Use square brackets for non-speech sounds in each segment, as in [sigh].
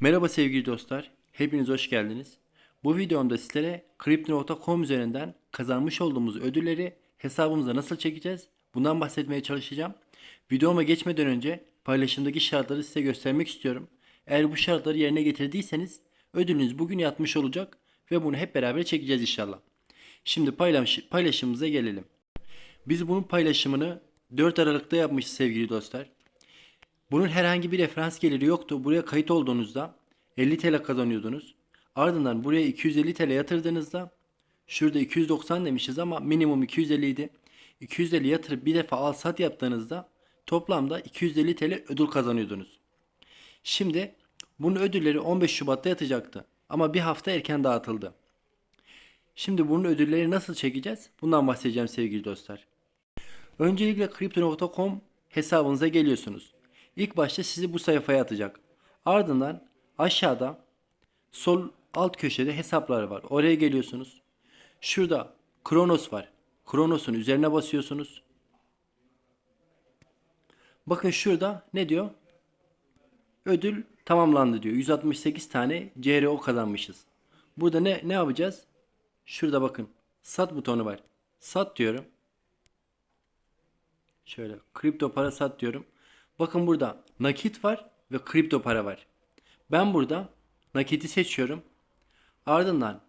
Merhaba sevgili dostlar, hepiniz hoş geldiniz. Bu videomda sizlere Crypto.com üzerinden kazanmış olduğumuz ödülleri hesabımıza nasıl çekeceğiz? Bundan bahsetmeye çalışacağım. Videoma geçmeden önce paylaşımdaki şartları size göstermek istiyorum. Eğer bu şartları yerine getirdiyseniz ödülünüz bugün yatmış olacak ve bunu hep beraber çekeceğiz inşallah. Şimdi paylaş paylaşımımıza gelelim. Biz bunun paylaşımını 4 Aralık'ta yapmışız sevgili dostlar. Bunun herhangi bir referans geliri yoktu. Buraya kayıt olduğunuzda 50 TL kazanıyordunuz. Ardından buraya 250 TL yatırdığınızda şurada 290 demişiz ama minimum 250 idi. 250 yatırıp bir defa al sat yaptığınızda toplamda 250 TL ödül kazanıyordunuz. Şimdi bunun ödülleri 15 Şubat'ta yatacaktı. Ama bir hafta erken dağıtıldı. Şimdi bunun ödülleri nasıl çekeceğiz? Bundan bahsedeceğim sevgili dostlar. Öncelikle Crypto.com hesabınıza geliyorsunuz. İlk başta sizi bu sayfaya atacak. Ardından aşağıda sol alt köşede hesapları var. Oraya geliyorsunuz. Şurada Kronos var. Kronos'un üzerine basıyorsunuz. Bakın şurada ne diyor? Ödül tamamlandı diyor. 168 tane CRO kazanmışız. Burada ne ne yapacağız? Şurada bakın. Sat butonu var. Sat diyorum. Şöyle kripto para sat diyorum. Bakın burada nakit var ve kripto para var. Ben burada nakiti seçiyorum. Ardından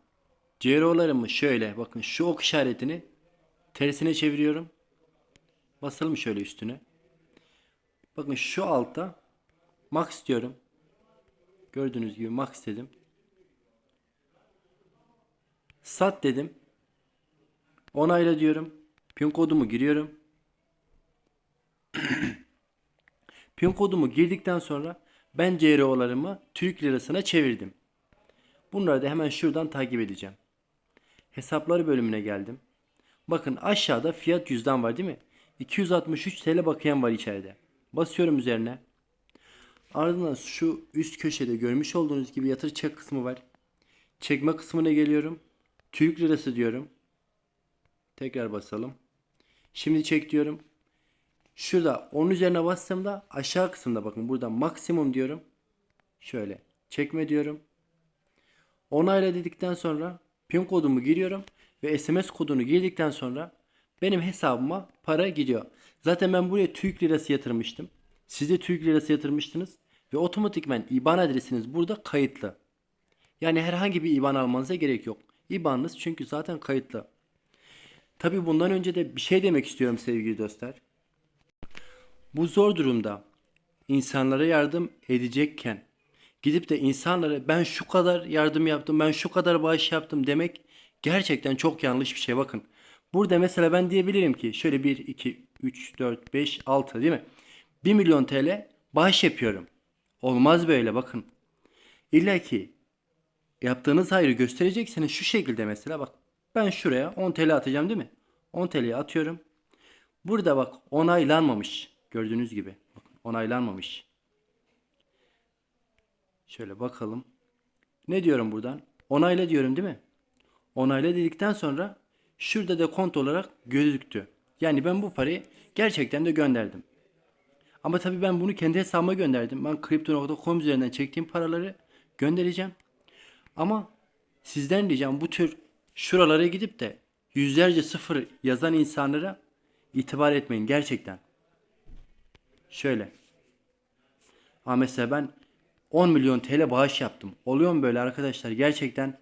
CRO'larımı şöyle bakın şu ok işaretini tersine çeviriyorum. Basalım şöyle üstüne. Bakın şu altta max diyorum. Gördüğünüz gibi max dedim. Sat dedim. Onayla diyorum. Pin kodumu giriyorum. Pin kodumu girdikten sonra ben CRO'larımı Türk lirasına çevirdim. Bunları da hemen şuradan takip edeceğim. Hesapları bölümüne geldim. Bakın aşağıda fiyat cüzdan var değil mi? 263 TL bakıyan var içeride. Basıyorum üzerine. Ardından şu üst köşede görmüş olduğunuz gibi yatır çek kısmı var. Çekme kısmına geliyorum. Türk lirası diyorum. Tekrar basalım. Şimdi çek diyorum. Şurada onun üzerine bastığımda aşağı kısımda bakın burada maksimum diyorum. Şöyle çekme diyorum. Onayla dedikten sonra pin kodumu giriyorum ve SMS kodunu girdikten sonra benim hesabıma para gidiyor. Zaten ben buraya Türk lirası yatırmıştım. Siz de Türk lirası yatırmıştınız ve otomatikmen IBAN adresiniz burada kayıtlı. Yani herhangi bir IBAN almanıza gerek yok. IBAN'ınız çünkü zaten kayıtlı. Tabi bundan önce de bir şey demek istiyorum sevgili dostlar. Bu zor durumda insanlara yardım edecekken gidip de insanlara ben şu kadar yardım yaptım, ben şu kadar bağış yaptım demek gerçekten çok yanlış bir şey. Bakın burada mesela ben diyebilirim ki şöyle 1, 2, 3, 4, 5, 6 değil mi? 1 milyon TL bağış yapıyorum. Olmaz böyle bakın. İlla ki yaptığınız hayrı gösterecekseniz şu şekilde mesela bak ben şuraya 10 TL atacağım değil mi? 10 TL'yi atıyorum. Burada bak onaylanmamış. Gördüğünüz gibi. Onaylanmamış. Şöyle bakalım. Ne diyorum buradan? Onayla diyorum değil mi? Onayla dedikten sonra şurada da kont olarak gözüktü. Yani ben bu parayı gerçekten de gönderdim. Ama tabii ben bunu kendi hesabıma gönderdim. Ben Crypto.com üzerinden çektiğim paraları göndereceğim. Ama sizden diyeceğim bu tür şuralara gidip de yüzlerce sıfır yazan insanlara itibar etmeyin gerçekten. Şöyle. Ama mesela ben 10 milyon TL bağış yaptım. Oluyor mu böyle arkadaşlar? Gerçekten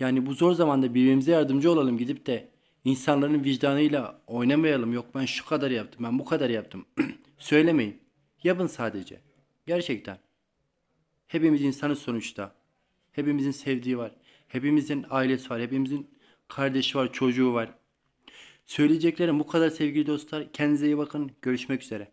yani bu zor zamanda birbirimize yardımcı olalım gidip de insanların vicdanıyla oynamayalım. Yok ben şu kadar yaptım, ben bu kadar yaptım. [clears throat] Söylemeyin. Yapın sadece. Gerçekten. Hepimiz insanız sonuçta. Hepimizin sevdiği var. Hepimizin ailesi var. Hepimizin kardeşi var, çocuğu var. Söyleyeceklerim bu kadar sevgili dostlar. Kendinize iyi bakın. Görüşmek üzere.